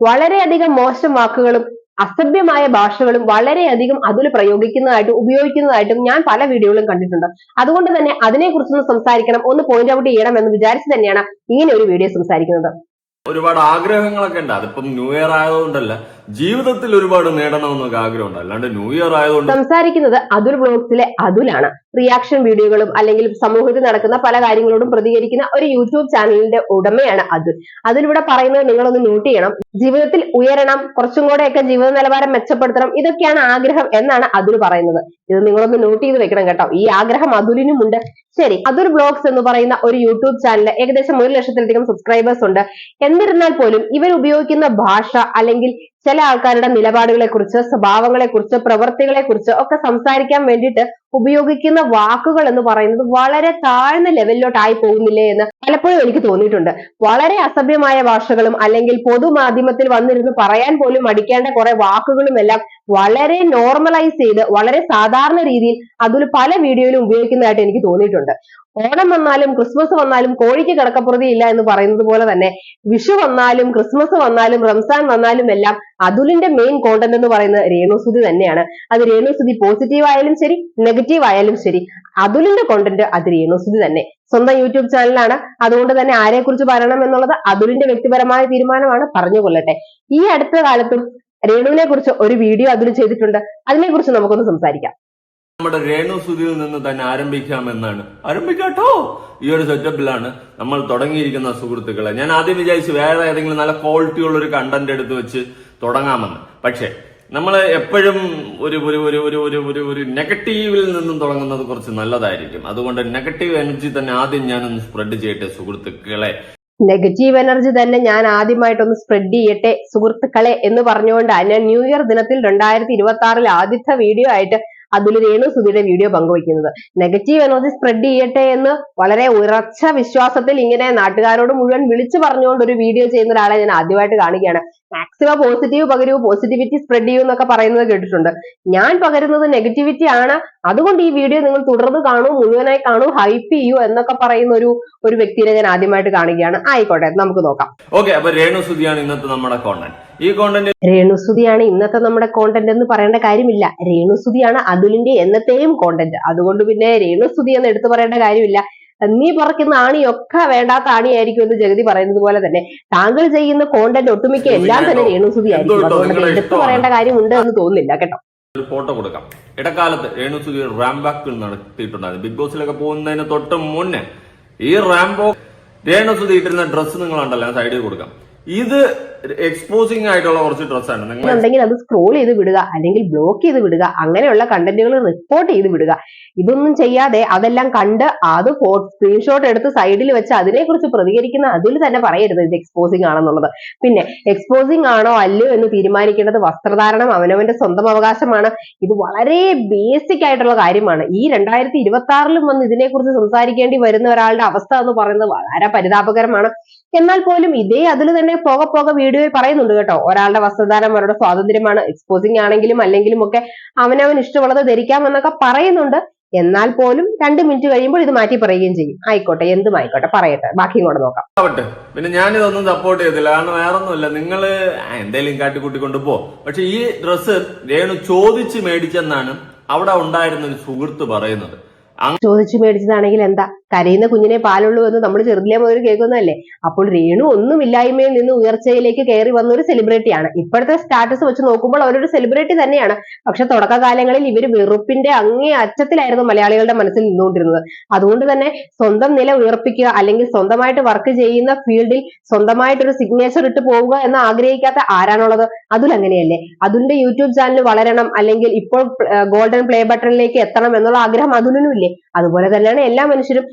വളരെയധികം മോശം വാക്കുകളും അസഭ്യമായ ഭാഷകളും വളരെയധികം അതിൽ പ്രയോഗിക്കുന്നതായിട്ടും ഉപയോഗിക്കുന്നതായിട്ടും ഞാൻ പല വീഡിയോകളും കണ്ടിട്ടുണ്ട്. അതുകൊണ്ട് തന്നെ അതിനെക്കുറിച്ചൊന്ന് സംസാരിക്കണം ഒന്ന് പോയിന്റ് ഔട്ട് ചെയ്യണം എന്ന് വിചാരിച്ച് തന്നെയാണ് ഇങ്ങനെ ഒരു വീഡിയോ സംസാരിക്കുന്നത്. ഒരുപാട് ആഗ്രഹങ്ങളൊക്കെ ഉണ്ട്. അതിപ്പം ന്യൂ ഇയർ ആയതുകൊണ്ടല്ല ജീവിതത്തിൽ ഒരുപാട് നേടണമെന്നൊക്കെ ആഗ്രഹമുണ്ട്. അല്ലാണ്ട് ന്യൂ ഇയർ ആയതുകൊണ്ട് സംസാരിക്കുന്നത് അതുൽ ബ്ലോഗ്സിലെ അതുലാണ്. റിയാക്ഷൻ വീഡിയോകളും അല്ലെങ്കിൽ സമൂഹത്തിൽ നടക്കുന്ന പല കാര്യങ്ങളോടും പ്രതികരിക്കുന്ന ഒരു യൂട്യൂബ് ചാനലിന്റെ ഉടമയാണ് അതുൽ. അതിലൂടെ പറയുന്നത് നിങ്ങളൊന്ന് നോട്ട് ചെയ്യണം. ജീവിതത്തിൽ ഉയരണം കുറച്ചും കൂടെയൊക്കെ ജീവിത നിലവാരം മെച്ചപ്പെടുത്തണം ഇതൊക്കെയാണ് ആഗ്രഹം എന്നാണ് അതുൽ പറയുന്നത്. ഇത് നിങ്ങളൊന്ന് നോട്ട് ചെയ്ത് വെക്കണം കേട്ടോ. ഈ ആഗ്രഹം അതുലിനുമുണ്ട്. ശരി അതുൽ ബ്ലോഗ്സ് എന്ന് പറയുന്ന ഒരു യൂട്യൂബ് ചാനൽ ഏകദേശം ഒരു ലക്ഷത്തിലധികം സബ്സ്ക്രൈബേഴ്സ് ഉണ്ട്. എന്നിരുന്നാൽ പോലും ഇവർ ഉപയോഗിക്കുന്ന ഭാഷ അല്ലെങ്കിൽ ചില ആൾക്കാരുടെ നിലപാടുകളെ കുറിച്ച് സ്വഭാവങ്ങളെ കുറിച്ച് പ്രവൃത്തികളെ കുറിച്ച് ഒക്കെ സംസാരിക്കാൻ വേണ്ടിയിട്ട് ഉപയോഗിക്കുന്ന വാക്കുകൾ എന്ന് പറയുന്നത് വളരെ താഴ്ന്ന ലെവലിലോട്ടായി പോകുന്നില്ലേ എന്ന് പലപ്പോഴും എനിക്ക് തോന്നിയിട്ടുണ്ട്. വളരെ അസഭ്യമായ ഭാഷകളും അല്ലെങ്കിൽ പൊതുമാധ്യമത്തിൽ വന്നിരുന്ന് പറയാൻ പോലും മടിക്കേണ്ട കുറെ വാക്കുകളും എല്ലാം വളരെ നോർമലൈസ് ചെയ്ത് വളരെ സാധാരണ രീതിയിൽ അതിൽ പല വീഡിയോയിലും ഉപയോഗിക്കുന്നതായിട്ട് എനിക്ക് തോന്നിയിട്ടുണ്ട്. ഓണം വന്നാലും ക്രിസ്മസ് വന്നാലും കോഴിക്ക് കിടക്കപ്പുറതി ഇല്ല എന്ന് പറയുന്നത് പോലെ തന്നെ വിഷു വന്നാലും ക്രിസ്മസ് വന്നാലും റംസാൻ വന്നാലും എല്ലാം അതുലിന്റെ മെയിൻ കോണ്ടന്റ് എന്ന് പറയുന്നത് രേണുസുതി തന്നെയാണ്. അത് രേണുസുതി പോസിറ്റീവ് ആയാലും ശരി നെഗറ്റീവ് ആയാലും ശരി. അതുലിന്റെ കോണ്ടന്റ് അത് രേണുസുതി തന്നെ. സ്വന്തം യൂട്യൂബ് ചാനലാണ് അതുകൊണ്ട് തന്നെ ആരെ കുറിച്ച് പറയണം എന്നുള്ളത് അതുലിന്റെ വ്യക്തിപരമായ തീരുമാനമാണ് പറഞ്ഞു കൊള്ളട്ടെ. ഈ അടുത്ത കാലത്തും രേണുവിനെ കുറിച്ച് ഒരു വീഡിയോ അതിൽ ചെയ്തിട്ടുണ്ട്. അതിനെ കുറിച്ച് നമുക്കൊന്ന് സംസാരിക്കാം. നമ്മുടെ രേണു സുധിയിൽ നിന്ന് തന്നെ ആരംഭിക്കാമെന്നാണ് ആരംഭിക്കാട്ടോ? ഈ ഒരു സെറ്റപ്പിലാണ് നമ്മൾ തുടങ്ങിയിരിക്കുന്ന സുഹൃത്തുക്കളെ. ഞാൻ ആദ്യം വിചാരിച്ചു വേറെ ഏതെങ്കിലും നല്ല ക്വാളിറ്റി ഉള്ള ഒരു കണ്ടന്റ് എടുത്ത് വെച്ച് തുടങ്ങാമെന്ന്. പക്ഷേ നമ്മൾ എപ്പോഴും ഒരു ഒരു ഒരു ഒരു ഒരു ഒരു ഒരു നെഗറ്റീവിൽ നിന്നും തുടങ്ങുന്നത് കുറച്ച് നല്ലതായിരിക്കും. അതുകൊണ്ട് നെഗറ്റീവ് എനർജി തന്നെ ആദ്യം ഞാനൊന്ന് സ്പ്രെഡ് ചെയ്യട്ടെ സുഹൃത്തുക്കളെ. നെഗറ്റീവ് എനർജി തന്നെ ഞാൻ ആദ്യമായിട്ടൊന്ന് സ്പ്രെഡ് ചെയ്യട്ടെ സുഹൃത്തുക്കളെ എന്ന് പറഞ്ഞുകൊണ്ട് ന്യൂ ഇയർ ദിനത്തിൽ രണ്ടായിരത്തി ഇരുപത്തി ആറിൽ ആദ്യത്തെ വീഡിയോ ആയിട്ട് അതിൽ രേണു സുധിയുടെ വീഡിയോ പങ്കുവയ്ക്കുന്നത്. നെഗറ്റീവ് എനർജി സ്പ്രെഡ് ചെയ്യട്ടെ എന്ന് വളരെ ഉറച്ച വിശ്വാസത്തിൽ ഇങ്ങനെ നാട്ടുകാരോട് മുഴുവൻ വിളിച്ചു പറഞ്ഞുകൊണ്ട് ഒരു വീഡിയോ ചെയ്യുന്ന ഒരാളെ ഞാൻ ആദ്യമായിട്ട് കാണുകയാണ്. മാക്സിമം പോസിറ്റീവ് പകരൂ പോസിറ്റിവിറ്റി സ്പ്രെഡ് ചെയ്യൂ എന്നൊക്കെ പറയുന്നത് കേട്ടിട്ടുണ്ട്. ഞാൻ പകരുന്നത് നെഗറ്റിവിറ്റി ആണ്. അതുകൊണ്ട് ഈ വീഡിയോ നിങ്ങൾ തുടർന്ന് കാണൂ മുഴുവനായി കാണൂ ഹൈപ്പ് ചെയ്യൂ എന്നൊക്കെ പറയുന്ന ഒരു ഒരു വ്യക്തിയെ ഞാൻ ആദ്യമായിട്ട് കാണുകയാണ്. ആയിക്കോട്ടെ നമുക്ക് നോക്കാം. ഓക്കെ അപ്പൊ രേണു സുധിയാണ് ഇന്നത്തെ നമ്മുടെ കോണ്ടന്റ് ഈ കോണ്ടന്റ് രേണുസുതിയാണ് ഇന്നത്തെ നമ്മുടെ കോണ്ടന്റ് എന്ന് പറയേണ്ട കാര്യമില്ല. രേണുസുതിയാണ് അതുലിന്റെ എന്നത്തെയും കോണ്ടന്റ് അതുകൊണ്ട് പിന്നെ രേണുസുതി എന്ന് എടുത്തു പറയേണ്ട കാര്യമില്ല. നീ പറക്കുന്ന ആണിയൊക്കെ വേണ്ടാത്ത ആണിയായിരിക്കും എന്ന് ജഗതി പറയുന്നത് പോലെ തന്നെ. താങ്കൾ ചെയ്യുന്ന കോണ്ടന്റ് ഒട്ടുമിക്ക എല്ലാം തന്നെ രേണുസുതി ആയിരിക്കും. അതുകൊണ്ട് എടുത്തു പറയേണ്ട കാര്യമുണ്ട് എന്ന് തോന്നുന്നില്ല കേട്ടോ. ഒരു ഫോട്ടോ കൊടുക്കാം. ഇടക്കാലത്ത് രേണുസുതി റാംബാക്ക് നടത്തിയിട്ടുണ്ടായിരുന്നു. ബിഗ് ബോസിലൊക്കെ പോകുന്നതിന് തൊട്ട് മുന്നേ ഈ റാംബോ രേണുസുതി ഇട്ടിരുന്ന ഡ്രസ്സ് നിങ്ങൾ ഉണ്ടല്ലോ സൈഡിൽ കൊടുക്കാം. ഇത് എക്സ്പോസിംഗ് ആയിട്ടുള്ള കുറച്ച് ഡ്രസ്സാണ് ആണ്. അത് സ്ക്രോൾ ചെയ്ത് വിടുക അല്ലെങ്കിൽ ബ്ലോക്ക് ചെയ്ത് വിടുക അങ്ങനെയുള്ള കണ്ടന്റുകൾ റിപ്പോർട്ട് ചെയ്ത് വിടുക. ഇതൊന്നും ചെയ്യാതെ അതെല്ലാം കണ്ട് അത് സ്ക്രീൻഷോട്ട് എടുത്ത് സൈഡിൽ വെച്ച് അതിനെക്കുറിച്ച് പ്രതികരിക്കുന്ന അതിൽ തന്നെ പറയരുത് ഇത് എക്സ്പോസിംഗ് ആണെന്നുള്ളത്. പിന്നെ എക്സ്പോസിംഗ് ആണോ അല്ലയോ എന്ന് തീരുമാനിക്കേണ്ടത് വസ്ത്രധാരണം അവനവന്റെ സ്വന്തം അവകാശമാണ്. ഇത് വളരെ ബേസിക് ആയിട്ടുള്ള കാര്യമാണ്. ഈ രണ്ടായിരത്തി ഇരുപത്തി ആറിലും വന്ന് ഇതിനെക്കുറിച്ച് സംസാരിക്കേണ്ടി വരുന്ന ഒരാളുടെ അവസ്ഥ എന്ന് പറയുന്നത് വളരെ പരിതാപകരമാണ്. എന്നാൽ പോലും ഇതേ അതിൽ തന്നെ പോകെ പോകെ വീഡിയോയിൽ പറയുന്നുണ്ട് കേട്ടോ. ഒരാളുടെ വസ്ത്രധാരം അവരുടെ സ്വാതന്ത്ര്യമാണ് എക്സ്പോസിംഗ് ആണെങ്കിലും അല്ലെങ്കിലും ഒക്കെ അവനവൻ ഇഷ്ടമുള്ളത് ധരിക്കാമെന്നൊക്കെ പറയുന്നുണ്ട്. എന്നാൽ പോലും രണ്ട് മിനിറ്റ് കഴിയുമ്പോൾ ഇത് മാറ്റി പറയുകയും ചെയ്യും. ആയിക്കോട്ടെ എന്തും ആയിക്കോട്ടെ പറയട്ടെ. ബാക്കി കൂടെ നോക്കാം. ആവട്ടെ. പിന്നെ ഞാൻ ഇതൊന്നും സപ്പോർട്ട് ചെയ്തില്ല കാരണം വേറൊന്നുമില്ല. നിങ്ങൾ എന്തെങ്കിലും കാട്ടിക്കൂട്ടിക്കൊണ്ട് കൊണ്ടുപോ പക്ഷെ ഈ ഡ്രസ്സ് രേണു ചോദിച്ച് മേടിച്ചെന്നാണ് അവിടെ ഉണ്ടായിരുന്ന ഒരു സുഹൃത്ത് പറയുന്നത്. ചോദിച്ചു മേടിച്ചതാണെങ്കിൽ എന്താ? കരയുന്ന കുഞ്ഞിനെ പാലുള്ളൂ എന്ന് നമ്മൾ ചെറുതിലെ മുതൽ കേൾക്കുന്നതല്ലേ? അപ്പോൾ രേണു ഒന്നുമില്ലായ്മയിൽ നിന്ന് ഉയർച്ചയിലേക്ക് കയറി വന്ന ഒരു സെലിബ്രിറ്റിയാണ് ഇപ്പോഴത്തെ സ്റ്റാറ്റസ് വെച്ച് നോക്കുമ്പോൾ അവരൊരു സെലിബ്രിറ്റി തന്നെയാണ്. പക്ഷെ തുടക്കകാലങ്ങളിൽ ഇവർ വെറുപ്പിന്റെ അങ്ങേ അറ്റത്തിലായിരുന്നു മലയാളികളുടെ മനസ്സിൽ നിന്നുകൊണ്ടിരുന്നത്. അതുകൊണ്ട് തന്നെ സ്വന്തം നില ഉയർപ്പിക്കുക അല്ലെങ്കിൽ സ്വന്തമായിട്ട് വർക്ക് ചെയ്യുന്ന ഫീൽഡിൽ സ്വന്തമായിട്ടൊരു സിഗ്നേച്ചർ ഇട്ട് പോവുക എന്ന് ആഗ്രഹിക്കാത്ത ആരാണുള്ളത്? അതുൽ അങ്ങനെയല്ലേ. യൂട്യൂബ് ചാനൽ വളരണം അല്ലെങ്കിൽ ഇപ്പോൾ ഗോൾഡൻ പ്ലേ ബട്ടണിലേക്ക് എത്തണം എന്നുള്ള ആഗ്രഹം അതുലിനും ഇല്ലേ അതുപോലെ തന്നെയാണ് എല്ലാ മനുഷ്യരും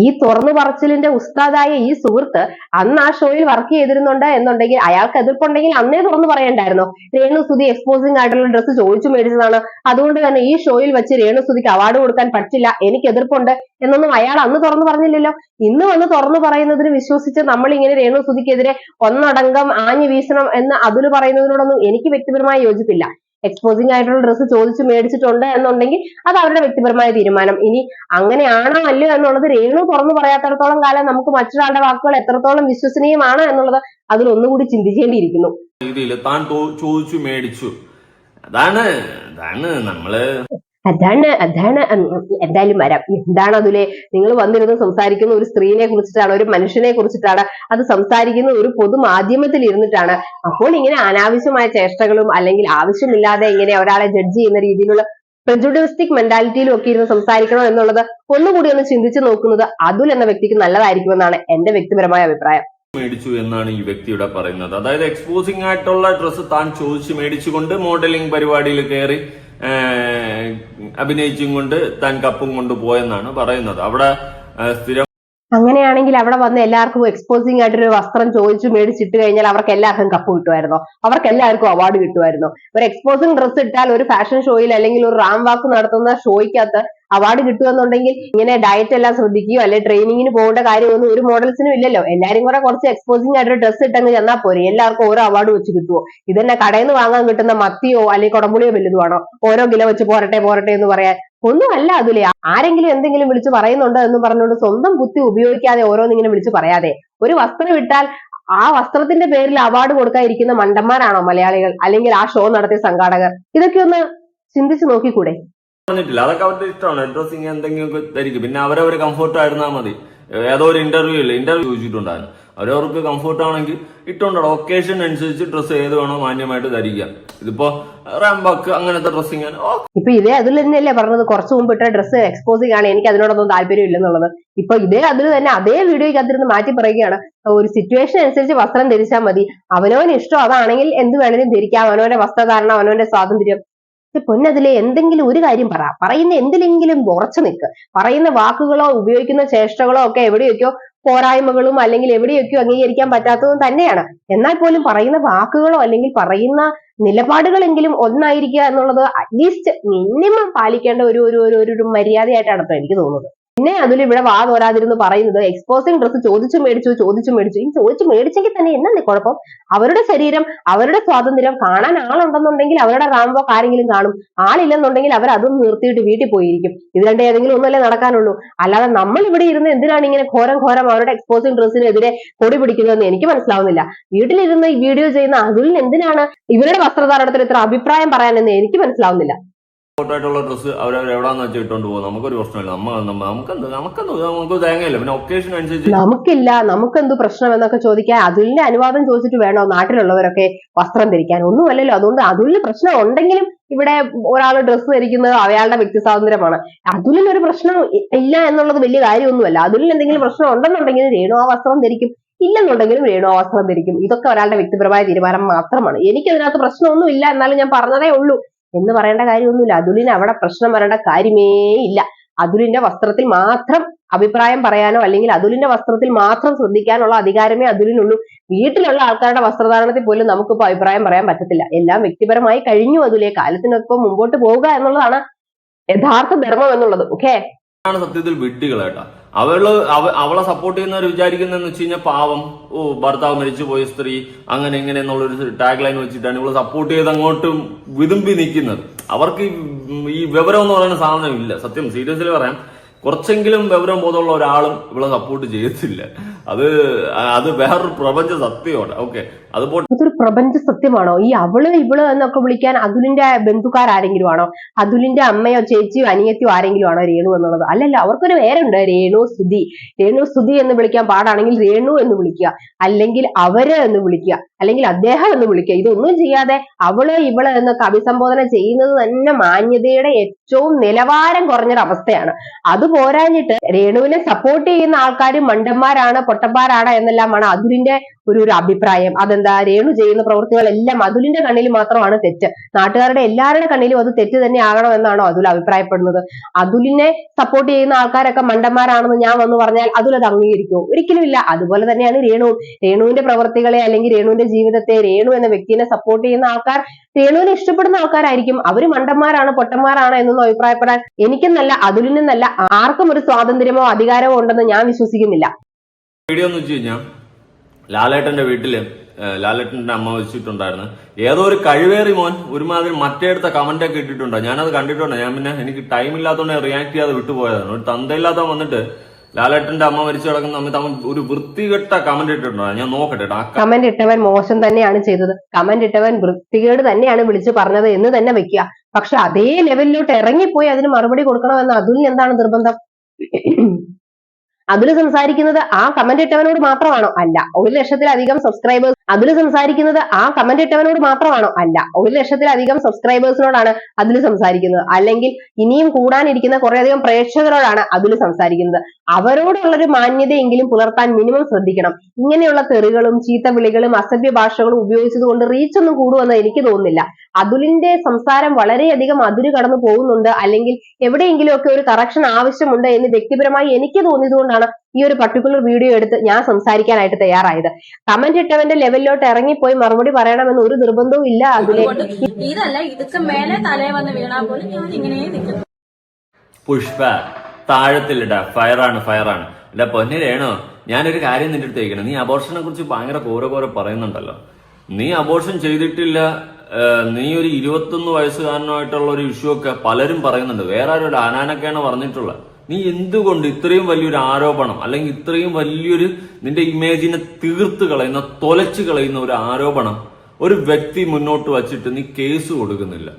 ഈ തുറന്നു പറച്ചിലിന്റെ ഉസ്താദായ ഈ സുഹൃത്ത് അന്ന് ആ ഷോയിൽ വർക്ക് ചെയ്തിരുന്നുണ്ട് എന്നുണ്ടെങ്കിൽ അയാൾക്ക് എതിർപ്പുണ്ടെങ്കിൽ അന്നേ തുറന്നു പറയണ്ടായിരുന്നോ. രേണു സുധി എക്സ്പോസിംഗ് ആയിട്ടുള്ള ഡ്രസ്സ് ചോദിച്ചു മേടിച്ചതാണ്. അതുകൊണ്ട് തന്നെ ഈ ഷോയിൽ വെച്ച് രേണു സുധിക്ക് അവാർഡ് കൊടുക്കാൻ പറ്റില്ല എനിക്ക് എതിർപ്പുണ്ട് എന്നൊന്നും അയാൾ അന്ന് തുറന്നു പറഞ്ഞില്ലല്ലോ. ഇന്ന് വന്ന് തുറന്നു പറയുന്നതിന് വിശ്വസിച്ച് നമ്മൾ ഇങ്ങനെ രേണു സുധിക്കെതിരെ ഒന്നടങ്കം ആഞ്ഞു വീശണം എന്ന് അതിൽ പറയുന്നതിനോടൊന്നും എനിക്ക് വ്യക്തിപരമായി യോജിപ്പില്ല. എക്സ്പോസിംഗ് ആയിട്ടുള്ള ഡ്രസ്സ് ചോദിച്ച് മേടിച്ചിട്ടുണ്ട് എന്നുണ്ടെങ്കിൽ അത് അവരുടെ വ്യക്തിപരമായ തീരുമാനം. ഇനി അങ്ങനെയാണോ അല്ലയോ എന്നുള്ളത് രേണു തുറന്നു പറയാത്തടത്തോളം കാലം നമുക്ക് മറ്റൊരാളുടെ വാക്കുകൾ എത്രത്തോളം വിശ്വസനീയമാണ് എന്നുള്ളത് അതിൽ ഒന്നുകൂടി ചിന്തിക്കേണ്ടിയിരിക്കുന്നു. രീതിയിൽ താൻ ചോദിച്ചു മേടിച്ചു. അതാണ് അതാണ് നമ്മൾ അതാണ് അതാണ് എന്തായാലും വരാം. എന്താണ് അതിലെ നിങ്ങൾ വന്നിരുന്ന് സംസാരിക്കുന്ന ഒരു സ്ത്രീനെ കുറിച്ചിട്ടാണ് ഒരു മനുഷ്യനെ കുറിച്ചിട്ടാണ് അത് സംസാരിക്കുന്ന ഒരു പൊതു പൊതുമാധ്യമത്തിൽ ഇരുന്നിട്ടാണ്. അപ്പോൾ ഇങ്ങനെ അനാവശ്യമായ ചേഷ്ടകളും അല്ലെങ്കിൽ ആവശ്യമില്ലാതെ ഇങ്ങനെ ഒരാളെ ജഡ്ജ് ചെയ്യുന്ന രീതിയിലുള്ള പ്രജുഡിസ്റ്റിക് മെന്റാലിറ്റിയിലും ഒക്കെ ഇരുന്ന് സംസാരിക്കണം എന്നുള്ളത് ഒന്നുകൂടി ഒന്ന് ചിന്തിച്ചു നോക്കുന്നത് അതുൽ എന്ന വ്യക്തിക്ക് നല്ലതായിരിക്കുമെന്നാണ് എന്റെ വ്യക്തിപരമായ അഭിപ്രായം. മേടിച്ചു എന്നാണ് ഈ വ്യക്തിയുടെ പറയുന്നത്. അതായത് എക്സ്പോസിംഗ് ആയിട്ടുള്ള ഡ്രസ്സ് താൻ ചോദിച്ചു മേടിച്ചുകൊണ്ട് മോഡലിംഗ് പരിപാടിയിൽ കയറി അഭിനയിച്ചും കൊണ്ട് താൻ കപ്പും കൊണ്ട് പോയെന്നാണ് പറയുന്നത്. അവിടെ സ്ഥിരം അങ്ങനെയാണെങ്കിൽ അവിടെ വന്ന് എല്ലാവർക്കും എക്സ്പോസിംഗ് ആയിട്ടൊരു വസ്ത്രം ചോദിച്ചു മേടിച്ചിട്ട് കഴിഞ്ഞാൽ അവർക്ക് എല്ലാവർക്കും കപ്പ് കിട്ടുമായിരുന്നോ. അവർക്ക് എല്ലാവർക്കും അവാർഡ് കിട്ടുമായിരുന്നോ. ഒരു എക്സ്പോസിംഗ് ഡ്രസ്സ് ഇട്ടാൽ ഒരു ഫാഷൻ ഷോയിൽ അല്ലെങ്കിൽ ഒരു റാം വാക്ക് നടത്തുന്ന ഷോയ്ക്കകത്ത് അവാർഡ് കിട്ടുമെന്നുണ്ടെങ്കിൽ ഇങ്ങനെ ഡയറ്റ് എല്ലാം ശ്രദ്ധിക്കുകയോ അല്ലെങ്കിൽ ട്രെയിനിങ്ങിന് പോകേണ്ട കാര്യമൊന്നും ഒരു മോഡൽസിനും ഇല്ലല്ലോ. എല്ലാരും കൂടെ കുറച്ച് എക്സ്പോസിംഗ് ആയിട്ട് ഡ്രസ്സ് ഇട്ടങ്ങ് ചെന്നാൽ പോരെ. എല്ലാവർക്കും ഓരോ അവാർഡ് വെച്ച് കിട്ടുമോ ഇതന്നെ കടയിൽ നിന്ന് വാങ്ങാൻ കിട്ടുന്ന മത്തിയോ അല്ലെങ്കിൽ കുടമ്പുളിയോ വലുതുമാണോ ഓരോ കിലോ വെച്ച് പോരട്ടെ പോരട്ടെ എന്ന് പറയാൻ ഒന്നുമല്ല അതിലെ. ആരെങ്കിലും എന്തെങ്കിലും വിളിച്ച് പറയുന്നുണ്ടോ എന്ന് പറഞ്ഞുകൊണ്ട് സ്വന്തം ബുദ്ധി ഉപയോഗിക്കാതെ ഓരോന്നിങ്ങനെ വിളിച്ച് പറയാതെ. ഒരു വസ്ത്രം ഇട്ടാൽ ആ വസ്ത്രത്തിന്റെ പേരിൽ അവാർഡ് കൊടുക്കാതിരിക്കുന്ന മണ്ടന്മാരാണോ മലയാളികൾ? അല്ലെങ്കിൽ ആ ഷോ നടത്തിയ സംഘാടകർ? ഇതൊക്കെ ഒന്ന് ചിന്തിച്ചു നോക്കിക്കൂടെ? പറഞ്ഞിട്ടില്ല. അതൊക്കെ അവരുടെ ഇഷ്ടമാണ്. ധരിക്കും. പിന്നെ അവരവരെ കംഫോർട്ട് ആയിരുന്നാൽ മതി. ഏതോ ഒരു ഇന്റർവ്യൂ ഇല്ല? ഇന്റർവ്യൂ ചോദിച്ചിട്ടുണ്ടായിരുന്നു. അവരവർക്ക് കംഫർട്ട് ആണെങ്കിൽ ഇട്ടുകൊണ്ടാണ് ഒക്കേഷൻ അനുസരിച്ച് ഡ്രസ്സ് ഏത് വേണോ മാന്യമായിട്ട് ധരിക്കുക. ഇതിപ്പോ റാംബാക്ക് അങ്ങനത്തെ ഡ്രസ്സിങ് ഇപ്പൊ ഇതേ അതിൽ തന്നെയല്ലേ പറഞ്ഞത്. കുറച്ച് മുമ്പ് ഇട്ട ഡ്രസ്സ് എക്സ്പോസിംഗ് ആണ്. എനിക്ക് അതിനോടൊന്നും താല്പര്യം ഇല്ലെന്നുള്ളത് ഇപ്പൊ ഇതേ അതിൽ തന്നെ അതേ വീഡിയോയ്ക്ക് അതിരുന്ന് മാറ്റി പറയുകയാണ്. ഒരു സിറ്റുവേഷൻ അനുസരിച്ച് വസ്ത്രം ധരിച്ചാൽ മതി. അവനവന് ഇഷ്ടം അതാണെങ്കിൽ എന്ത് വേണമെങ്കിലും ധരിക്കാം. അവനവന്റെ വസ്ത്രധാരണം അവനവന്റെ സ്വാതന്ത്ര്യം. പൊന്നതിലെ എന്തെങ്കിലും ഒരു കാര്യം പറ. പറയുന്ന എന്തിലെങ്കിലും ഉറച്ചു നിൽക്ക്. പറയുന്ന വാക്കുകളോ ഉപയോഗിക്കുന്ന ചേഷ്ടകളോ ഒക്കെ എവിടെയൊക്കെയോ പോരായ്മകളും അല്ലെങ്കിൽ എവിടെയൊക്കെയോ അംഗീകരിക്കാൻ പറ്റാത്തതും തന്നെയാണ്. എന്നാൽ പോലും പറയുന്ന വാക്കുകളോ അല്ലെങ്കിൽ പറയുന്ന നിലപാടുകളെങ്കിലും ഒന്നായിരിക്കുക എന്നുള്ളത് അറ്റ്ലീസ്റ്റ് മിനിമം പാലിക്കേണ്ട ഒരു ഒരു ഒരു ഒരു- മര്യാദയായിട്ടാണ് എനിക്ക് തോന്നുന്നത്. പിന്നെ അതിൽ ഇവിടെ വാ തോരാതിരുന്ന് പറയുന്നത് എക്സ്പോസിംഗ് ഡ്രസ്സ് ചോദിച്ചു മേടിച്ചു ചോദിച്ചു മേടിച്ചു. ഈ ചോദിച്ചു മേടിച്ചെങ്കിൽ തന്നെ എന്നാ കുഴപ്പം? അവരുടെ ശരീരം അവരുടെ സ്വാതന്ത്ര്യം കാണാൻ ആളുണ്ടെന്നുണ്ടെങ്കിൽ അവരുടെ റാംബോക്ക് ആരെങ്കിലും കാണും. ആളില്ലെന്നുണ്ടെങ്കിൽ അവർ അതും നിർത്തിയിട്ട് വീട്ടിൽ പോയിരിക്കും. ഇത് രണ്ട് ഏതെങ്കിലും ഒന്നല്ലേ നടക്കാനുള്ളൂ. അല്ലാതെ നമ്മൾ ഇവിടെ ഇരുന്ന് എന്തിനാണ് ഇങ്ങനെ ഘോരം ഘോരം അവരുടെ എക്സ്പോസിംഗ് ഡ്രസ്സിനെതിരെ കൊടി പിടിക്കുന്നതെന്ന് എനിക്ക് മനസ്സിലാവുന്നില്ല. വീട്ടിലിരുന്ന് ഈ വീഡിയോ ചെയ്യുന്ന അതിൽ എന്തിനാണ് ഇവരുടെ വസ്ത്രധാരണത്തിൽ ഇത്ര അഭിപ്രായം പറയാനെന്ന് എനിക്ക് മനസ്സിലാവുന്നില്ല. ആയിട്ടുള്ള ഡ്രസ്സ് അവരവരെവിടാന്ന് വെച്ചാൽ ഇട്ടോണ്ട് പോകും. നമുക്കൊരു പ്രശ്നമില്ല. നമ്മ നമ്മ- നമുക്കെന്ത് നമുക്ക് തേങ്ങയില്ല. പിന്നെ ഒക്കേഷൻ അനുസരിച്ച് നമുക്കില്ല. നമുക്കെന്ത് പ്രശ്നം എന്നൊക്കെ ചോദിക്കാൻ അതുലിന്റെ അനുവാദം ചോദിച്ചിട്ട് വേണോ? നാട്ടിലുള്ളവരൊക്കെ വസ്ത്രം ധരിക്കാൻ. ഒന്നുമല്ലല്ലോ. അതുകൊണ്ട് അതുലിന് പ്രശ്നം ഉണ്ടെങ്കിലും ഇവിടെ ഒരാൾ ഡ്രസ്സ് ധരിക്കുന്നത് അയാളുടെ വ്യക്തി സ്വാതന്ത്ര്യമാണ്. അതുലിന് ഒരു പ്രശ്നം ഇല്ല എന്നുള്ളത് വലിയ കാര്യമൊന്നുമല്ല. അതുലിന് എന്തെങ്കിലും പ്രശ്നം ഉണ്ടെന്നുണ്ടെങ്കിൽ രേണു ആ വസ്ത്രം ധരിക്കും. ഇല്ലെന്നുണ്ടെങ്കിലും രേണു ആ വസ്ത്രം ധരിക്കും. ഇതൊക്കെ ഒരാളുടെ വ്യക്തിപരമായ തീരുമാനം മാത്രമാണ്. എനിക്ക് അതിനകത്ത് പ്രശ്നമൊന്നുമില്ല എന്നാലും ഞാൻ പറഞ്ഞതേ ഉള്ളൂ. എന്ന് പറയേണ്ട കാര്യമൊന്നുമില്ല. അതുലിന് അവിടെ പ്രശ്നം വരേണ്ട കാര്യമേ ഇല്ല. അതുലിന്റെ വസ്ത്രത്തിൽ മാത്രം അഭിപ്രായം പറയാനോ അല്ലെങ്കിൽ അതുലിന്റെ വസ്ത്രത്തിൽ മാത്രം ശ്രദ്ധിക്കാനുള്ള അധികാരമേ അതുലിനുള്ളൂ. വീട്ടിലുള്ള ആൾക്കാരുടെ വസ്ത്രധാരണത്തിൽ പോലും നമുക്കിപ്പോൾ അഭിപ്രായം പറയാൻ പറ്റത്തില്ല. എല്ലാം വ്യക്തിപരമായി കഴിഞ്ഞു അതുലെ. കാലത്തിനൊപ്പം മുമ്പോട്ട് പോവുക എന്നുള്ളതാണ് യഥാർത്ഥ ധർമ്മം എന്നുള്ളത്. ഓക്കെ സത്യത്തിൽ വിഡ്ഢികളേട്ടാ അവൾ അവ- അവളെ സപ്പോർട്ട് ചെയ്യുന്നവർ വിചാരിക്കുന്നതെന്ന് വെച്ച് കഴിഞ്ഞാൽ പാവം. ഓ ഭർത്താവ് മരിച്ചു പോയ സ്ത്രീ. അങ്ങനെ ഇങ്ങനെ എന്നുള്ളൊരു ടാഗ് ലൈൻ വെച്ചിട്ടാണ് ഇവളെ സപ്പോർട്ട് ചെയ്ത് അങ്ങോട്ടും വിതുമ്പി നിൽക്കുന്നത്. അവർക്ക് ഈ- വിവരം എന്ന് പറയുന്ന സാധനം ഇല്ല സത്യം സീരിയസ്ലി പറയാം. കുറച്ചെങ്കിലും വിവരം ബോധമുള്ള ഒരാളും ഇവിടെ സപ്പോർട്ട് ചെയ്യത്തില്ല. അത് അത് വേറൊരു പ്രപഞ്ച സത്യമാണ്. ഓക്കെ അതുപോലെ അതൊരു പ്രപഞ്ച സത്യമാണോ? ഈ അവൾ ഇവൾ എന്നൊക്കെ വിളിക്കാൻ അതുലിന്റെ ബന്ധുക്കാർ ആരെങ്കിലും ആണോ? അതുലിന്റെ അമ്മയോ ചേച്ചിയോ അനിയത്തിയോ ആരെങ്കിലും ആണോ രേണു എന്നുള്ളത്? അല്ലല്ല അവർക്കൊരു പേരുണ്ട്. രേണു സുധി. രേണു സുധി എന്ന് വിളിക്കാൻ പാടാണെങ്കിൽ രേണു എന്ന് വിളിക്കുക. അല്ലെങ്കിൽ അവർ എന്ന് വിളിക്കുക. അല്ലെങ്കിൽ അദ്ദേഹം എന്ന് വിളിക്കുക. ഇതൊന്നും ചെയ്യാതെ അവൾ ഇവൾ എന്നൊക്കെ അഭിസംബോധന ചെയ്യുന്നത് തന്നെ മാന്യതയുടെ ഏറ്റവും നിലവാരം കുറഞ്ഞൊരു അവസ്ഥയാണ് അത് പോരാഞ്ഞിട്ട് രേണുവിനെ സപ്പോർട്ട് ചെയ്യുന്ന ആൾക്കാർ മണ്ടന്മാരാണ് പൊട്ടന്മാരാണ് എന്നെല്ലാമാണ് അതുലിന്റെ ഒരു ഒരു അഭിപ്രായം. അതെന്താ? രേണു ചെയ്യുന്ന പ്രവൃത്തികളെല്ലാം അതുലിന്റെ കണ്ണിൽ മാത്രമാണ് തെറ്റ്. നാട്ടുകാരുടെ എല്ലാവരുടെ കണ്ണിലും അത് തെറ്റ് തന്നെ ആകണം എന്നാണോ അതുൽ അഭിപ്രായപ്പെടുന്നത്? അതുലിനെ സപ്പോർട്ട് ചെയ്യുന്ന ആൾക്കാരൊക്കെ മണ്ടന്മാരാണെന്ന് ഞാൻ വന്ന് പറഞ്ഞാൽ അതുൽ അത് അംഗീകരിക്കുമോ ഒരിക്കലും ഇല്ല. അതുപോലെ തന്നെയാണ് രേണു. രേണുവിന്റെ പ്രവർത്തികളെ അല്ലെങ്കിൽ രേണുവിന്റെ ജീവിതത്തെ രേണു എന്ന വ്യക്തിനെ സപ്പോർട്ട് ചെയ്യുന്ന ആൾക്കാർ രേണുവിനെ ഇഷ്ടപ്പെടുന്ന ആൾക്കാരായിരിക്കും. അവർ മണ്ടന്മാരാണ് പൊട്ടന്മാരാണ് എന്നൊന്നും അഭിപ്രായപ്പെടാൻ എനിക്കെന്നല്ല അതുലിനെന്നല്ല ആർക്കും ഒരു സ്വാതന്ത്ര്യമോ അധികാരമോ ഉണ്ടെന്ന് ഞാൻ വിശ്വസിക്കുന്നില്ല. ലാലേട്ടന്റെ വീട്ടിൽ ലാലേട്ടന്റെ അമ്മ വെച്ചിട്ടുണ്ടായിരുന്നു. ഏതോ ഒരു കഴിവേറി മോൻ ഒരുമാതിരി മറ്റേടുത്ത കമന്റ് ഒക്കെ ഇട്ടിട്ടുണ്ടോ? ഞാനത് കണ്ടിട്ടുണ്ട്? ഞാൻ പിന്നെ എനിക്ക് ടൈം ഇല്ലാത്തതുകൊണ്ട് റിയാക്ട് ചെയ്യാതെ വിട്ടുപോയതാണ്. ഒരു തന്തയില്ലാത്ത വന്നിട്ട് ലാലേട്ടന്റെ അമ്മ മരിച്ചു കിടക്കുന്ന സമയത്ത് അവൻ ഒരു വൃത്തികെട്ട കമന്റ് ഇട്ടിട്ടുണ്ടോ? ഞാൻ നോക്കട്ടെ കമന്റ് ഇട്ടവൻ മോശം തന്നെയാണ് ചെയ്തത്. കമന്റ് ഇട്ടവൻ വൃത്തികേട് തന്നെയാണ് വിളിച്ചു പറഞ്ഞത് എന്ന് തന്നെ വെക്കുക. പക്ഷെ അതേ ലെവലിലോട്ട് ഇറങ്ങിപ്പോയി അതിന് മറുപടി കൊടുക്കണമെന്ന് അതിൽ എന്താണ് നിർബന്ധം? അതിൽ സംസാരിക്കുന്നത് ആ കമന്റ് ഇട്ടവനോട് മാത്രമാണോ? അല്ല. ഒരു ലക്ഷത്തിലധികം സബ്സ്ക്രൈബേഴ്സ് അതിൽ സംസാരിക്കുന്നത് ആ കമന്റ് ഇട്ടവനോട് മാത്രമാണോ? അല്ല. ഒരു ലക്ഷത്തിലധികം സബ്സ്ക്രൈബേഴ്സിനോടാണ് അതിൽ സംസാരിക്കുന്നത്. അല്ലെങ്കിൽ ഇനിയും കൂടാനിരിക്കുന്ന കുറേയധികം പ്രേക്ഷകരോടാണ് അതിൽ സംസാരിക്കുന്നത്. അവരോടുള്ളൊരു മാന്യതയെങ്കിലും പുലർത്താൻ മിനിമം ശ്രദ്ധിക്കണം. ഇങ്ങനെയുള്ള തെറികളും ചീത്ത വിളികളും അസഭ്യ ഭാഷകളും ഉപയോഗിച്ചത് കൊണ്ട് റീച്ച് ഒന്നും കൂടുമെന്ന് എനിക്ക് തോന്നുന്നില്ല. അതുലിന്റെ സംസാരം വളരെയധികം അതിര് കടന്നു പോകുന്നുണ്ട്. അല്ലെങ്കിൽ എവിടെയെങ്കിലും ഒക്കെ ഒരു കറക്ഷൻ ആവശ്യമുണ്ട് എന്ന് വ്യക്തിപരമായി എനിക്ക് തോന്നിയതുകൊണ്ടാണ് ഈ ഒരു പർട്ടിക്കുലർ വീഡിയോ എടുത്ത് ഞാൻ സംസാരിക്കാനായിട്ട് തയ്യാറായത്. കമന്റ് ഇട്ടവന്റെ ലെവലിലോട്ട് ഇറങ്ങിപ്പോയി മറുപടി പറയണമെന്ന് ഒരു നിർബന്ധവും ഇല്ല അതിലെ ഇതല്ല ഇതൊക്കെ മേലെ തലേ വന്ന് വീണാ പോലും ഞാൻ ഇങ്ങനെ പുഷ്പ താഴത്തിലിട. ഫയറാണ് ഫയറാണ് എന്റെ പൊന്നിലേണോ ഞാനൊരു കാര്യം നിന്റെ അടുത്ത് ചോദിക്കണം നീ അബോർഷനെ കുറിച്ച് ഭയങ്കര കോര കോര പറയുന്നുണ്ടല്ലോ. നീ അബോർഷൻ ചെയ്തിട്ടില്ല നീ ഒരു ഇരുപത്തൊന്ന് വയസ്സുകാരനുമായിട്ടുള്ള ഒരു ഇഷ്യൂ ഒക്കെ പലരും പറയുന്നുണ്ട്. വേറെ ആരും ഒരു അനാനൊക്കെയാണ് പറഞ്ഞിട്ടുള്ളത്. നീ എന്തുകൊണ്ട് ഇത്രയും വലിയൊരു ആരോപണം അല്ലെങ്കിൽ ഇത്രയും വലിയൊരു നിന്റെ ഇമേജിനെ തീർത്ത് കളയുന്ന തൊലച്ച് കളയുന്ന ഒരു ആരോപണം ഒരു വ്യക്തി മുന്നോട്ട് വച്ചിട്ട് നീ കേസ് കൊടുക്കുന്നില്ല.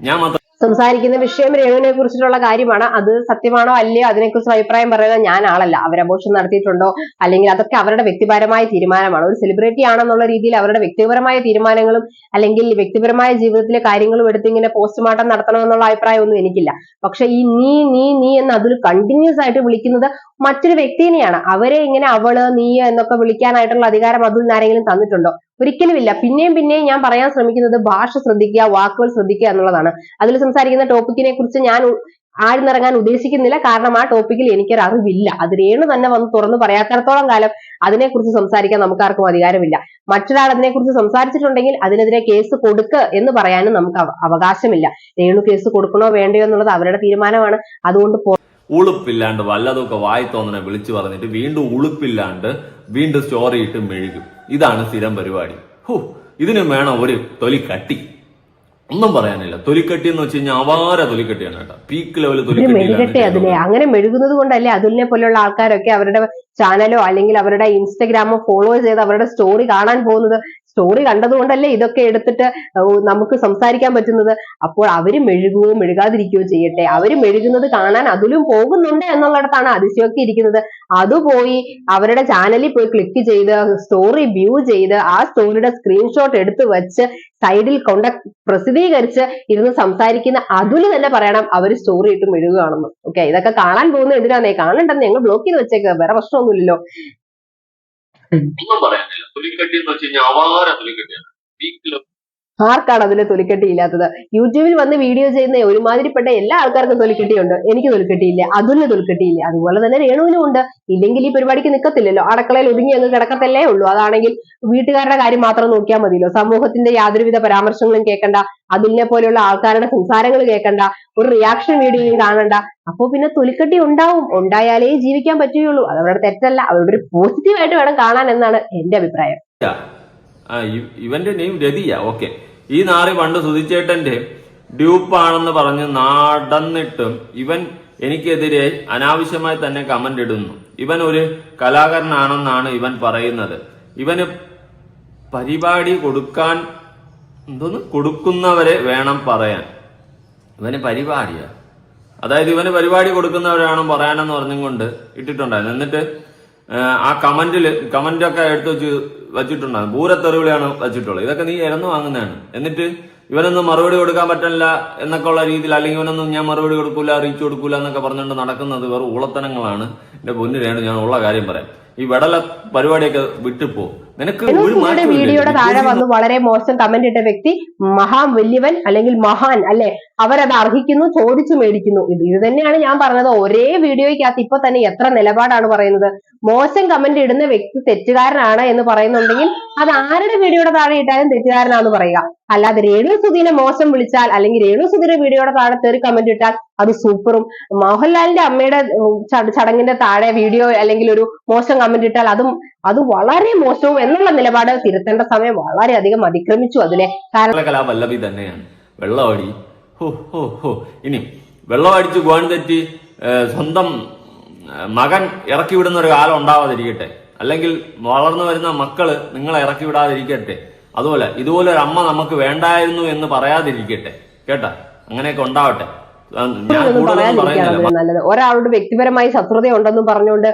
ഞാൻ മാത്രം സംസാരിക്കുന്ന വിഷയം രേണുവിനെ കുറിച്ചിട്ടുള്ള കാര്യമാണ്. അത് സത്യമാണോ അല്ലയോ? അതിനെക്കുറിച്ച് അഭിപ്രായം പറയുന്നത് ഞാൻ ആളല്ല. അവർ അബോഷൻ നടത്തിയിട്ടുണ്ടോ? അല്ലെങ്കിൽ അതൊക്കെ അവരുടെ വ്യക്തിപരമായ തീരുമാനമാണ്. ഒരു സെലിബ്രിറ്റി ആണെന്നുള്ള രീതിയിൽ അവരുടെ വ്യക്തിപരമായ തീരുമാനങ്ങളും അല്ലെങ്കിൽ വ്യക്തിപരമായ ജീവിതത്തിലെ കാര്യങ്ങളും എടുത്ത് ഇങ്ങനെ പോസ്റ്റ്മോർട്ടം നടത്തണമെന്നുള്ള അഭിപ്രായമൊന്നും എനിക്കില്ല. പക്ഷെ ഈ നീ നീ നീ എന്ന് അതിൽ കണ്ടിന്യൂസ് ആയിട്ട് വിളിക്കുന്നത് മറ്റൊരു വ്യക്തിനെയാണ്. അവരെ ഇങ്ങനെ അവൾ നീ എന്നൊക്കെ വിളിക്കാനായിട്ടുള്ള അധികാരം അതിൽ നിന്ന് ആരെങ്കിലും തന്നിട്ടുണ്ടോ? ഒരിക്കലുമില്ല. പിന്നെയും പിന്നെയും ഞാൻ പറയാൻ ശ്രമിക്കുന്നത് ഭാഷ ശ്രദ്ധിക്കുക വാക്കുകൾ ശ്രദ്ധിക്കുക എന്നുള്ളതാണ്. അതിൽ സംസാരിക്കുന്ന ടോപ്പിക്കിനെ കുറിച്ച് ഞാൻ ആഴ്ന്നിറങ്ങാൻ ഉദ്ദേശിക്കുന്നില്ല. കാരണം ആ ടോപ്പിക്കിൽ എനിക്കൊരു അറിവില്ല. അത് രേണു തന്നെ വന്ന് തുറന്നു പറയാത്തിടത്തോളം കാലം അതിനെക്കുറിച്ച് സംസാരിക്കാൻ നമുക്ക് ആർക്കും അധികാരമില്ല. മറ്റൊരാൾ അതിനെക്കുറിച്ച് സംസാരിച്ചിട്ടുണ്ടെങ്കിൽ അതിനെതിരെ കേസ് കൊടുക്ക് എന്ന് പറയാനും നമുക്ക് അവ- അവകാശമില്ല. രേണു കേസ് കൊടുക്കണോ വേണ്ടയോ എന്നുള്ളത് അവരുടെ തീരുമാനമാണ്. അതുകൊണ്ട് ഉളുപ്പില്ലാണ്ട് വല്ലതൊക്കെ വായി തോന്നണെ വിളിച്ചു പറഞ്ഞിട്ട് വീണ്ടും ഉളുപ്പില്ലാണ്ട് വീണ്ടും സ്റ്റോറി ഇട്ട് മെഴുകും. ഇതാണ് സ്ഥിരം പരിപാടി. ഹോ ഇതിനും വേണം ഒരു തൊലിക്കട്ടി. ഒന്നും പറയാനില്ല. തൊലിക്കട്ടി എന്ന് വെച്ച് കഴിഞ്ഞാൽ അവാര തൊലിക്കട്ടിയാണ് കേട്ടോ. പീക്ക് ലെവൽ തൊലിക്കട്ടി മെഴുകട്ടെ അതിനെ അങ്ങനെ മെഴുകുന്നത് കൊണ്ടല്ലേ അതുലിനെ പോലുള്ള ആൾക്കാരൊക്കെ അവരുടെ ചാനലോ അല്ലെങ്കിൽ അവരുടെ ഇൻസ്റ്റഗ്രാമോ ഫോളോ ചെയ്ത് അവരുടെ സ്റ്റോറി കാണാൻ പോകുന്നത്. സ്റ്റോറി കണ്ടതുകൊണ്ടല്ലേ ഇതൊക്കെ എടുത്തിട്ട് നമുക്ക് സംസാരിക്കാൻ പറ്റുന്നത്? അപ്പോൾ അവർ മെഴുകുകയോ മെഴുകാതിരിക്കുകയോ ചെയ്യട്ടെ. അവർ മെഴുകുന്നത് കാണാൻ അതിലും പോകുന്നുണ്ട് എന്നുള്ളിടത്താണ് അതിശയോക്തി ഇരിക്കുന്നത്. അത് പോയി അവരുടെ ചാനലിൽ പോയി ക്ലിക്ക് ചെയ്ത് സ്റ്റോറി വ്യൂ ചെയ്ത് ആ സ്റ്റോറിയുടെ സ്ക്രീൻഷോട്ട് എടുത്ത് വെച്ച് സൈഡിൽ കൊണ്ട പ്രസിദ്ധീകരിച്ച് ഇരുന്ന് സംസാരിക്കുന്ന അതുൽ തന്നെ പറയണം അവർ സ്റ്റോറി ഇട്ട് മെഴുകുകയാണെന്ന്. ഓക്കെ ഇതൊക്കെ കാണാൻ പോകുന്നത് എന്തിനാന്നേ? കാണണ്ടെന്ന് ഞങ്ങൾ ബ്ലോക്ക് ചെയ്ത് വെച്ചേക്കുക വേറെ പ്രശ്നമൊന്നുമില്ലല്ലോ. ഒന്നും പറയാനില്ല. തൊലിക്കട്ടി എന്ന് വെച്ച് കഴിഞ്ഞാൽ പീക്ക് ലെവൽ ആർക്കാണ് അതിന് തൊലിക്കെട്ടി ഇല്ലാത്തത്? യൂട്യൂബിൽ വന്ന് വീഡിയോ ചെയ്യുന്ന ഒരുമാതിരിപ്പെട്ട എല്ലാ ആൾക്കാർക്കും തൊലിക്കെട്ടിയുണ്ട്. എനിക്ക് തൊലിക്കെട്ടിയില്ല. അതുലിന് തൊലിക്കെട്ടിയില്ല. അതുപോലെ തന്നെ രേണുവിനും ഉണ്ട്. ഇല്ലെങ്കിൽ ഈ പരിപാടിക്ക് നിൽക്കത്തില്ലല്ലോ അടക്കളയിൽ ഒതുങ്ങി അങ്ങ് കിടക്കത്തല്ലേ ഉള്ളൂ. അതാണെങ്കിൽ വീട്ടുകാരുടെ കാര്യം മാത്രം നോക്കിയാൽ മതിയല്ലോ. സമൂഹത്തിന്റെ യാതൊരുവിധ പരാമർശങ്ങളും കേൾക്കണ്ട. അതിനെ പോലെയുള്ള ആൾക്കാരുടെ സംസാരങ്ങൾ കേൾക്കണ്ട. ഒരു റിയാക്ഷൻ വീഡിയോയും കാണണ്ട. അപ്പൊ പിന്നെ തൊലിക്കെട്ടി ഉണ്ടാവും. ഉണ്ടായാലേ ജീവിക്കാൻ പറ്റുകയുള്ളൂ. അത് അവരുടെ തെറ്റല്ല. അവരുടെ ഒരു പോസിറ്റീവായിട്ട് വേണം കാണാൻ എന്നാണ് എന്റെ അഭിപ്രായം. ഇവന്റെ നെയിം രതിയ. ഓക്കെ ഈ നാറി പണ്ട് സുധിച്ചേട്ടന്റെ ഡ്യൂപ്പാണെന്ന് പറഞ്ഞ് നടന്നിട്ടും ഇവൻ എനിക്കെതിരെ അനാവശ്യമായി തന്നെ കമന്റ് ഇടുന്നു. ഇവൻ ഒരു കലാകാരനാണെന്നാണ് ഇവൻ പറയുന്നത്. ഇവന് പരിപാടി കൊടുക്കാൻ എന്തോന്ന്? കൊടുക്കുന്നവരെ വേണം പറയാൻ. ഇവന് പരിപാടിയാ. അതായത് ഇവന് പരിപാടി കൊടുക്കുന്നവരാണ് പറയാനെന്ന് പറഞ്ഞും കൊണ്ട് ഇട്ടിട്ടുണ്ടായിരുന്നു. എന്നിട്ട് ആ, കമന്റിൽ കമന്റൊക്കെ എടുത്തു വെച്ച് വെച്ചിട്ടുണ്ടായിരുന്നു പൂരത്തെറിവിളിയാണ് വെച്ചിട്ടുള്ളത്. ഇതൊക്കെ നീ ഇരന്ന് വാങ്ങുന്നതാണ്. എന്നിട്ട് ഇവനൊന്നും മറുപടി കൊടുക്കാൻ പറ്റില്ല എന്നൊക്കെ ഉള്ള രീതിയിൽ അല്ലെങ്കിൽ ഇവനൊന്നും ഞാൻ മറുപടി കൊടുക്കൂല അറിയിച്ചു കൊടുക്കൂല എന്നൊക്കെ പറഞ്ഞുകൊണ്ട് നടക്കുന്നത് വെറും ഉളത്തനങ്ങളാണ് എന്റെ പൊന്നിലാണ് ഞാൻ ഉള്ള കാര്യം പറയാം. ഈ വെടല പരിപാടിയൊക്കെ വിട്ടുപോ നിനക്ക് വീഡിയോയുടെ താഴെ വന്ന് വളരെ മോശം കമന്റ് ഇട്ട വ്യക്തി മഹാ വലിയവൻ അല്ലെങ്കിൽ മഹാൻ അല്ലെ? അവരത് അർഹിക്കുന്നു ചോദിച്ചു മേടിക്കുന്നു. ഇത് ഇത് തന്നെയാണ് ഞാൻ പറഞ്ഞത്. ഒരേ വീഡിയോയ്ക്കകത്ത് ഇപ്പൊ തന്നെ എത്ര നിലപാടാണ് പറയുന്നത്. മോശം കമന്റ് ഇടുന്ന വ്യക്തി തെറ്റുകാരനാണ് എന്ന് പറയുന്നുണ്ടെങ്കിൽ അത് ആരുടെ വീഡിയോയുടെ താഴെ ഇട്ടാലും തെറ്റുകാരനാണെന്ന് പറയുക. അല്ലാതെ രേണു സുധീനെ മോശം വിളിച്ചാൽ അല്ലെങ്കിൽ രേണു സുധീനെ വീഡിയോയുടെ താഴെ തെറി കമന്റ് ഇട്ടാൽ അത് സൂപ്പറും. മോഹൻലാലിന്റെ അമ്മയുടെ ചടങ്ങിന്റെ താഴെ വീഡിയോ അല്ലെങ്കിൽ ഒരു മോശം കമന്റ് ഇട്ടാൽ അതും അത് വളരെ മോശവും എന്നുള്ള നിലപാട് തിരുത്തേണ്ട സമയം വളരെ അധികം അതിക്രമിച്ചു അതിനെ. കാരണം തന്നെയാണ്. വെള്ളമടി ഹോ ഹോ ഹോ. ഇനി വെള്ളമടിച്ച് ഗുവാൻ തെറ്റി സ്വന്തം മകൻ ഇറക്കി വിടുന്ന ഒരു കാലം ഉണ്ടാവാതിരിക്കട്ടെ. അല്ലെങ്കിൽ വളർന്നു വരുന്ന മക്കൾ നിങ്ങളെ ഇറക്കി വിടാതിരിക്കട്ടെ. അതുപോലെ ഇതുപോലെ ഒരു അമ്മ നമുക്ക് വേണ്ടായിരുന്നു എന്ന് പറയാതിരിക്കട്ടെ. കേട്ടാ? അങ്ങനെയൊക്കെ ഉണ്ടാവട്ടെ. നല്ലത്. ഒരാളോട് വ്യക്തിപരമായി ശത്രുത ഉണ്ടെന്നും പറഞ്ഞുകൊണ്ട്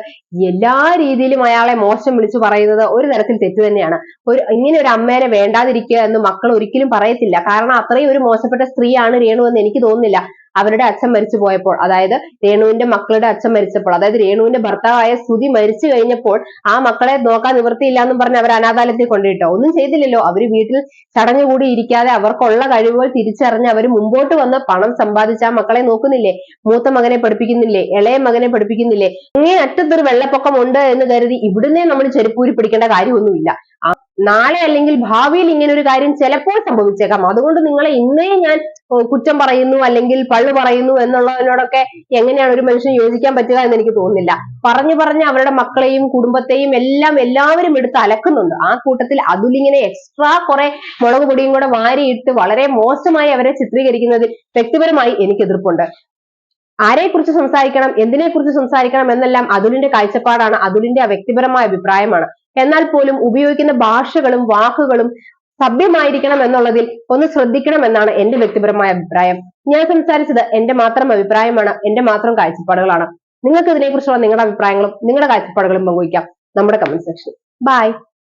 എല്ലാ രീതിയിലും അയാളെ മോശം വിളിച്ചു പറയുന്നത് ഒരു തരത്തിൽ തെറ്റ് തന്നെയാണ്. ഒരു ഇങ്ങനെ ഒരു അമ്മേനെ വേണ്ടാതിരിക്കുക എന്ന് മക്കൾ ഒരിക്കലും പറയത്തില്ല. കാരണം അത്രയും ഒരു മോശപ്പെട്ട സ്ത്രീയാണ് രേണു എന്ന് എനിക്ക് തോന്നുന്നില്ല. അവരുടെ അച്ഛൻ മരിച്ചു പോയപ്പോൾ അതായത് രേണുവിന്റെ മക്കളുടെ അച്ഛൻ മരിച്ചപ്പോൾ അതായത് രേണുവിന്റെ ഭർത്താവായ സ്തുതി മരിച്ചു കഴിഞ്ഞപ്പോൾ ആ മക്കളെ നോക്കാൻ നിവൃത്തിയില്ല എന്നും പറഞ്ഞ് അവർ അനാഥാലയത്തിൽ കൊണ്ടുപോയിട്ടോ? ഒന്നും ചെയ്തില്ലല്ലോ. അവർ വീട്ടിൽ ചടഞ്ഞുകൂടി ഇരിക്കാതെ അവർക്കുള്ള കഴിവുകൾ തിരിച്ചറിഞ്ഞ് അവർ മുമ്പോട്ട് വന്ന് പണം സമ്പാദിച്ച് ആ മക്കളെ നോക്കുന്നില്ലേ? മൂത്ത മകനെ പഠിപ്പിക്കുന്നില്ലേ? ഇളയ മകനെ പഠിപ്പിക്കുന്നില്ലേ? ഇങ്ങനെ അറ്റത്തൊരു വെള്ളപ്പൊക്കം ഉണ്ട് എന്ന് കരുതി ഇവിടുന്നേ നമ്മൾ ചെരുപ്പൂരി പിടിക്കേണ്ട കാര്യമൊന്നുമില്ല. നാളെ അല്ലെങ്കിൽ ഭാവിയിൽ ഇങ്ങനെ ഒരു കാര്യം ചിലപ്പോൾ സംഭവിച്ചേക്കാം. അതുകൊണ്ട് നിങ്ങളെ ഇന്നേ ഞാൻ കുറ്റം പറയുന്നു അല്ലെങ്കിൽ പള്ളു പറയുന്നു എന്നുള്ളതിനോടൊക്കെ എങ്ങനെയാണ് ഒരു മനുഷ്യന് യോജിക്കാൻ പറ്റുക എന്ന് എനിക്ക് തോന്നുന്നില്ല. പറഞ്ഞു പറഞ്ഞ് അവരുടെ മക്കളെയും കുടുംബത്തെയും എല്ലാം എല്ലാവരും എടുത്ത് അലക്കുന്നുണ്ട്. ആ കൂട്ടത്തിൽ അതുലിങ്ങനെ എക്സ്ട്രാ കുറെ മുളക് പൊടിയും കൂടെ വാരിയിട്ട് വളരെ മോശമായി അവരെ ചിത്രീകരിക്കുന്നതിൽ വ്യക്തിപരമായി എനിക്ക് എതിർപ്പുണ്ട്. ആരെക്കുറിച്ച് സംസാരിക്കണം എന്തിനെ കുറിച്ച് സംസാരിക്കണം എന്നെല്ലാം അതുലിന്റെ കാഴ്ചപ്പാടാണ് അതുലിന്റെ ആ വ്യക്തിപരമായ അഭിപ്രായമാണ്. എന്നാൽ പോലും ഉപയോഗിക്കുന്ന ഭാഷകളും വാക്കുകളും സഭ്യമായിരിക്കണം എന്നുള്ളതിൽ ഒന്ന് ശ്രദ്ധിക്കണം എന്നാണ് എന്റെ വ്യക്തിപരമായ അഭിപ്രായം. ഞാൻ സംസാരിച്ചത് എന്റെ മാത്രം അഭിപ്രായമാണ് എന്റെ മാത്രം കാഴ്ചപ്പാടുകളാണ്. നിങ്ങൾക്ക് ഇതിനെക്കുറിച്ചുള്ള നിങ്ങളുടെ അഭിപ്രായങ്ങളും നിങ്ങളുടെ കാഴ്ചപ്പാടുകളും പങ്കുവയ്ക്കാം നമ്മുടെ കമന്റ് സെക്ഷനിൽ ബൈ